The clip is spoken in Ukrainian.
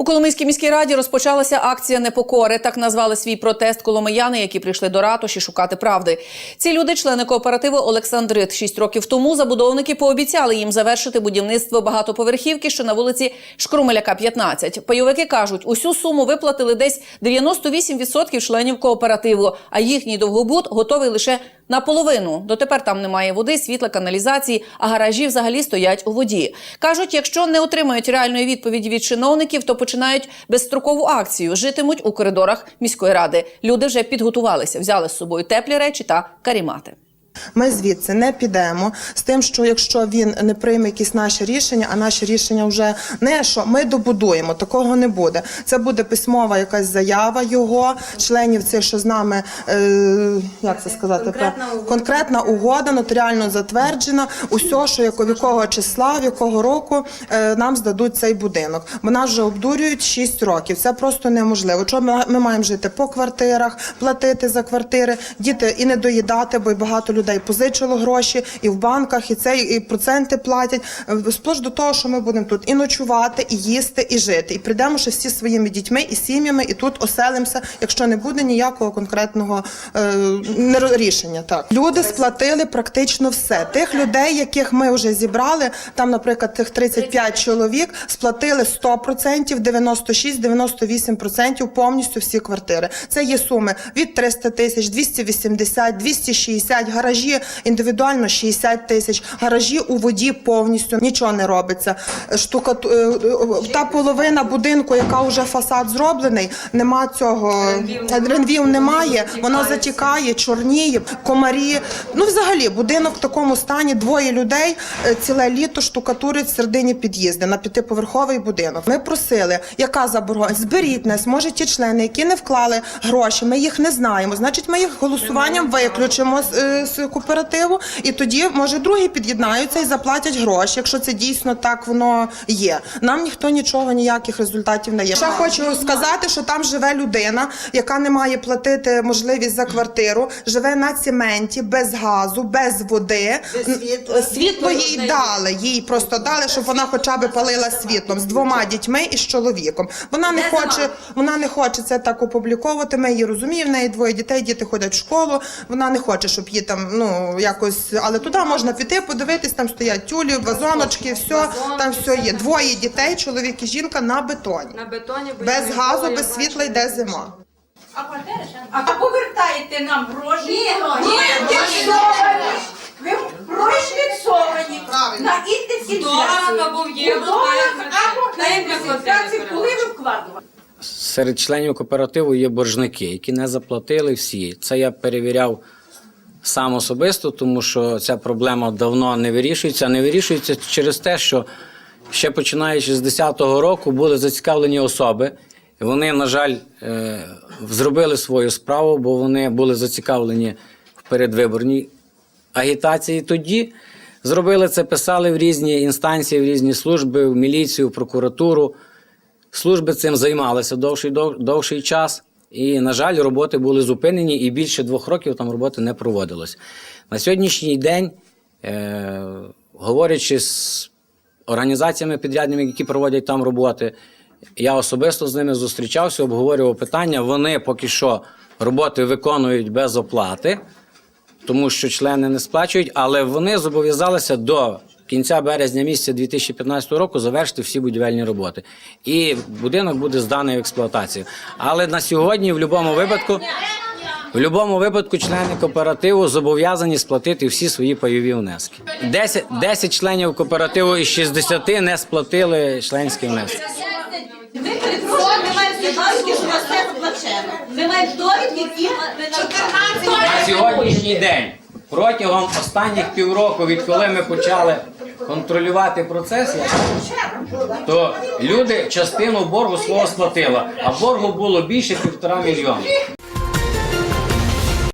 У Коломийській міській раді розпочалася акція непокори. Так назвали свій протест коломияни, які прийшли до ратуші шукати правди. Ці люди, члени кооперативу Олександрит. Шість років тому забудовники пообіцяли їм завершити будівництво багатоповерхівки, що на вулиці Шкрумеляка, 15. Пайовики кажуть, усю суму виплатили десь 98% членів кооперативу, а їхній довгобуд готовий лише наполовину. Дотепер там немає води, світла, каналізації, а гаражі взагалі стоять у воді. Кажуть, якщо не отримають реальної відповіді від чиновників, то починають безстрокову акцію. Житимуть у коридорах міської ради. Люди вже підготувалися, взяли з собою теплі речі та карімати. Ми звідси не підемо з тим, що якщо він не прийме якісь наші рішення, а наші рішення вже не що ми добудуємо, такого не буде. Це буде письмова якась заява його, членів цих, що з нами е, як це сказати, конкретна угода, конкретна угода нотаріально затверджена. Усе, що в якого числа, в якого року е, нам здадуть цей будинок. Бо нас вже обдурюють 6 років. Це просто неможливо. Що ми, ми маємо жити по квартирах, платити за квартири, діти і не доїдати, бо й багато людей позичило гроші і в банках, і це і проценти платять. Е, Сплош до того, що ми будемо тут і ночувати, і їсти, і жити. І прийдемо ще всі своїми дітьми і сім'ями, і тут оселимося, якщо не буде ніякого конкретного е, рішення. Так люди сплатили практично все. Тих людей, яких ми вже зібрали, там, наприклад, тих 35 чоловік, сплатили 100%, 96-98% повністю всі квартири. Це є суми від 300 тисяч, 280, 260, гаражі індивідуально 60 тисяч, гаражі у воді повністю нічого не робиться. Штука та половина будинку, яка вже фасад зроблений, нема цього ренвів немає. Воно затікає, чорніє, комарі. Ну, взагалі, будинок в такому стані. Двоє людей е, ціле літо штукатурять в середині під'їзди на п'ятиповерховий будинок. Ми просили, яка заборгованість? Зберіть нас, може ті члени, які не вклали гроші, ми їх не знаємо. Значить, ми їх голосуванням виключимо з, е, кооперативу, і тоді може другі під'єднаються і заплатять гроші, якщо це дійсно так воно є. Нам ніхто нічого, ніяких результатів не є. Ще хочу сказати, що там живе людина, яка не має платити можливість за квартиру, живе на цементі, без газу, без води. Світло, світло їй дали. Їй просто дали, щоб вона хоча б палила світлом з двома дітьми і з чоловіком. Вона не хоче, вона не хоче це так опубліковувати. Ми її розуміємо. В неї двоє дітей, діти ходять в школу. Вона не хоче, щоб її там ну якось, але туди можна піти, подивитись. Там стоять тюлі, вазоночки, все там все є. Двоє дітей, чоловік і жінка на бетоні. На бетоні бо Без газу, без світла йде зима. А повертаєте нам гроші? Ні, ви ні, індексовані. Ви проіндексовані на індексі доларах або в євро, або на індексації, коли ви вкладували. Серед членів кооперативу є боржники, які не заплатили всі. Це я перевіряв сам особисто, тому що ця проблема давно не вирішується. Не вирішується через те, що ще починаючи з 10-го року були зацікавлені особи. І Вони, на жаль, е, зробили свою справу, бо вони були зацікавлені в передвиборній агітації тоді. Зробили це, писали в різні інстанції, в різні служби, в міліцію, в прокуратуру. Служби цим займалися довший, довший час, і, на жаль, роботи були зупинені, і більше двох років там роботи не проводилось. На сьогоднішній день, е, говорячи з організаціями підрядними, які проводять там роботи, я особисто з ними зустрічався, обговорював питання. Вони поки що роботи виконують без оплати тому що члени не сплачують, але вони зобов'язалися до кінця березня місяця 2015 року завершити всі будівельні роботи. І будинок буде зданий в експлуатацію. Але на сьогодні, в будь-якому випадку, в будь-якому випадку члени кооперативу зобов'язані сплатити всі свої пайові внески. 10, 10 членів кооперативу із 60 не сплатили членські внески. Ми перепрошуємо, ми маємо довідки, що у нас все заплачено. Ми маємо довідки, які ми На сьогоднішній день, протягом останніх півроку, відколи ми почали контролювати процес, то люди частину боргу свого сплатили, а боргу було більше півтора мільйона.